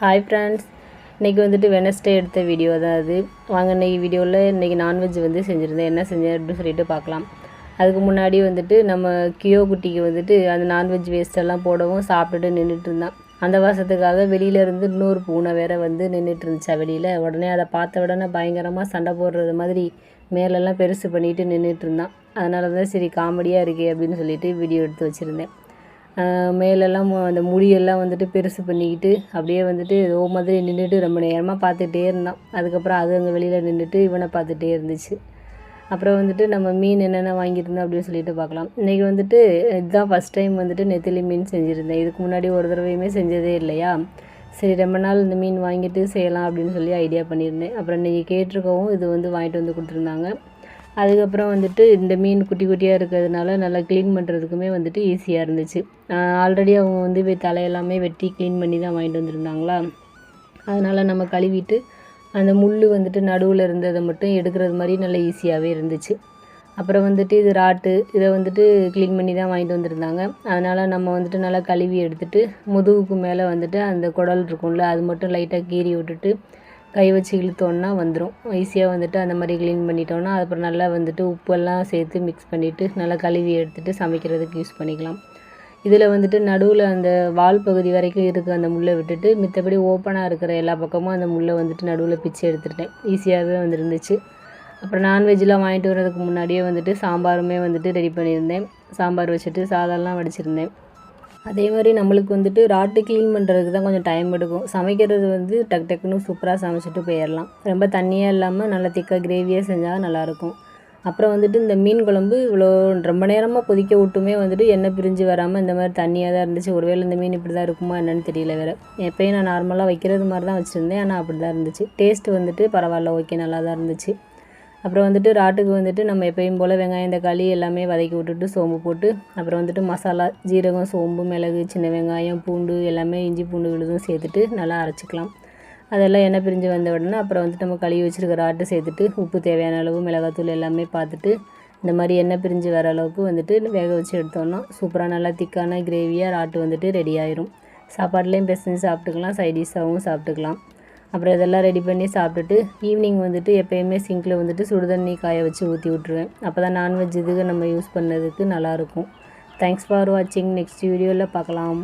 Hi friends இன்றைக்கி வந்துட்டு Wednesday எடுத்த வீடியோ தான் அது. வாங்க இன்றைக்கி வீடியோவில் இன்றைக்கி நான்வெஜ் வந்து செஞ்சுருந்தேன். என்ன செஞ்சேன் அப்படின்னு சொல்லிட்டு பார்க்கலாம். அதுக்கு முன்னாடி வந்துட்டு நம்ம கியோ குட்டிக்கு வந்துட்டு அந்த நான்வெஜ் வேஸ்ட்டெல்லாம் போடவும் சாப்பிட்டுட்டு நின்றுட்டு இருந்தான். அந்த வாசத்துக்காக வெளியிலேருந்து இன்னொரு பூனை வேற வந்து நின்றுட்டு இருந்துச்சா வெளியில். உடனே அதை பார்த்த உடனே பயங்கரமாக சண்டை போடுறது மாதிரி மேலெல்லாம் பெருசு பண்ணிட்டு நின்றுட்டு இருந்தான். அதனால தான் சரி காமெடியாக இருக்கே அப்படின்னு சொல்லிட்டு வீடியோ எடுத்து வச்சுருந்தேன். மேலெல்லாம் மு- அந்த முடியெல்லாம் வந்துட்டு பெருசு பண்ணிக்கிட்டு அப்படியே வந்துட்டு ஏதோ மாதிரி நின்றுட்டு ரொம்ப நேரமாக பார்த்துட்டே இருந்தான். அதுக்கப்புறம் அது அங்கே வெளியில் நின்றுட்டு இவனை பார்த்துட்டே இருந்துச்சு. அப்புறம் வந்துட்டு நம்ம மீன் என்னென்ன வாங்கியிருந்தோம் அப்படின்னு சொல்லிட்டு பார்க்கலாம். இன்றைக்கி வந்துட்டு இதுதான் ஃபஸ்ட் டைம் வந்துட்டு நெத்திலி மீன் செஞ்சுருந்தேன். இதுக்கு முன்னாடி ஒரு தடவையுமே செஞ்சதே இல்லையா? சரி ரொம்ப நாள் இந்த மீன் வாங்கிட்டு செய்யலாம் அப்படின்னு சொல்லி ஐடியா பண்ணியிருந்தேன். அப்புறம் நீங்கள் கேட்டிருக்கவும் இது வந்து வாங்கிட்டு வந்து கொடுத்துருந்தாங்க. அதுக்கப்புறம் வந்துட்டு இந்த மீன் குட்டி குட்டியாக இருக்கிறதுனால நல்லா க்ளீன் பண்ணுறதுக்குமே வந்துட்டு ஈஸியாக இருந்துச்சு. ஆல்ரெடி அவங்க வந்து தலையெல்லாமே வெட்டி க்ளீன் பண்ணி தான் வாங்கிட்டு வந்துருந்தாங்களா? அதனால் நம்ம கழுவிட்டு அந்த முள் வந்துட்டு நடுவில் இருந்ததை மட்டும் எடுக்கிறது மாதிரி நல்லா ஈஸியாகவே இருந்துச்சு. அப்புறம் வந்துட்டு இது ராட்டு இதை வந்துட்டு க்ளீன் பண்ணி தான் வாங்கிட்டு வந்திருந்தாங்க. அதனால் நம்ம வந்துட்டு நல்லா கழுவி எடுத்துட்டு முதுகுக்கு மேலே வந்துட்டு அந்த குடல் இருக்கும்ல அது மட்டும் லைட்டாக கீறி விட்டுட்டு கை வச்சு இழுத்தோன்னா வந்துடும் ஈஸியாக வந்துட்டு அந்த மாதிரி க்ளீன் பண்ணிட்டோன்னா அப்புறம் நல்லா வந்துட்டு உப்பெல்லாம் சேர்த்து மிக்ஸ் பண்ணிவிட்டு நல்லா கழுவி எடுத்துகிட்டு சமைக்கிறதுக்கு யூஸ் பண்ணிக்கலாம். இதில் வந்துட்டு நடுவில் அந்த வால் பகுதி வரைக்கும் இருக்குது அந்த முள்ளை விட்டுட்டு மித்தபடி ஓப்பனாக இருக்கிற எல்லா பக்கமும் அந்த முள்ளை வந்துட்டு நடுவில் பிச்சு எடுத்துட்டேன். ஈஸியாகவே வந்துருந்துச்சு. அப்புறம் நான்வெஜ்லாம் வாங்கிட்டு வர்றதுக்கு முன்னாடியே வந்துட்டு சாம்பாருமே வந்துட்டு ரெடி பண்ணியிருந்தேன். சாம்பார் வச்சுட்டு சாதம்லாம் வடிச்சிருந்தேன். அதே மாதிரி நம்மளுக்கு வந்துட்டு ராட்டு க்ளீன் பண்ணுறதுக்கு தான் கொஞ்சம் டைம் எடுக்கும். சமைக்கிறது வந்து டக் டக்குன்னு சூப்பராக சமைச்சிட்டு போயிடலாம் ரொம்ப தண்ணியாக இல்லாமல் நல்லா திக்காக கிரேவியாக செஞ்சால் நல்லாயிருக்கும். அப்புறம் வந்துட்டு இந்த மீன் குழம்பு இவ்வளோ ரொம்ப நேரமாக கொதிக்க விட்டுமே வந்துட்டு எண்ணெய் பிரிஞ்சு வராமல் இந்த மாதிரி தண்ணியாக தான் இருந்துச்சு. ஒருவேளை இந்த மீன் இப்படி தான் இருக்குமா என்னன்னு தெரியல வேறு. எப்பயும் நான் நார்மலாக வைக்கிறது மாதிரி தான் வச்சுருந்தேன். ஆனால் அப்படி தான் இருந்துச்சு. டேஸ்ட் வந்துட்டு பரவாயில்ல. ஓகே நல்லா தான் இருந்துச்சு. அப்புறம் வந்துட்டு ராட்டுக்கு வந்துட்டு நம்ம எப்பயும் போல் வெங்காயம் தக்காளி எல்லாமே வதக்கி விட்டுட்டு சோம்பு போட்டு அப்புறம் வந்துட்டு மசாலா ஜீரகம் சோம்பு மிளகு சின்ன வெங்காயம் பூண்டு எல்லாமே இஞ்சி பூண்டு விழுதும் சேர்த்துட்டு நல்லா அரைச்சிக்கலாம். அதெல்லாம் எண்ணெய் பிரிஞ்சு வந்த உடனே அப்புறம் வந்துட்டு நம்ம கழுவி வச்சுருக்கிற ஆட்டு சேர்த்துட்டு உப்பு தேவையான அளவு மிளகாத்தூள் எல்லாமே பார்த்துட்டு இந்த மாதிரி எண்ணெய் பிரிஞ்சு வர அளவுக்கு வந்துட்டு வேக வச்சு எடுத்தோம்னா சூப்பராக நல்லா திக்கான கிரேவியாக ராட்டு வந்துட்டு ரெடி ஆயிரும். சாப்பாட்லேயும் பிசைஞ்சு சாப்பிட்டுக்கலாம் சைடிஷாகவும் சாப்பிட்டுக்கலாம். அப்புறம் இதெல்லாம் ரெடி பண்ணி சாப்பிட்டுட்டு ஈவினிங் வந்துட்டு எப்பயுமே சிங்கில் வந்துட்டு சுடுதண்ணி காய வச்சு ஊற்றி விட்ருவேன் அப்போ தான் நான்வெஜ் இதுக்கு நம்ம யூஸ் பண்ணதுக்கு நல்லாயிருக்கும் தேங்க்ஸ் ஃபார் வாட்சிங் நெக்ஸ்ட் வீடியோவில் பார்க்கலாம்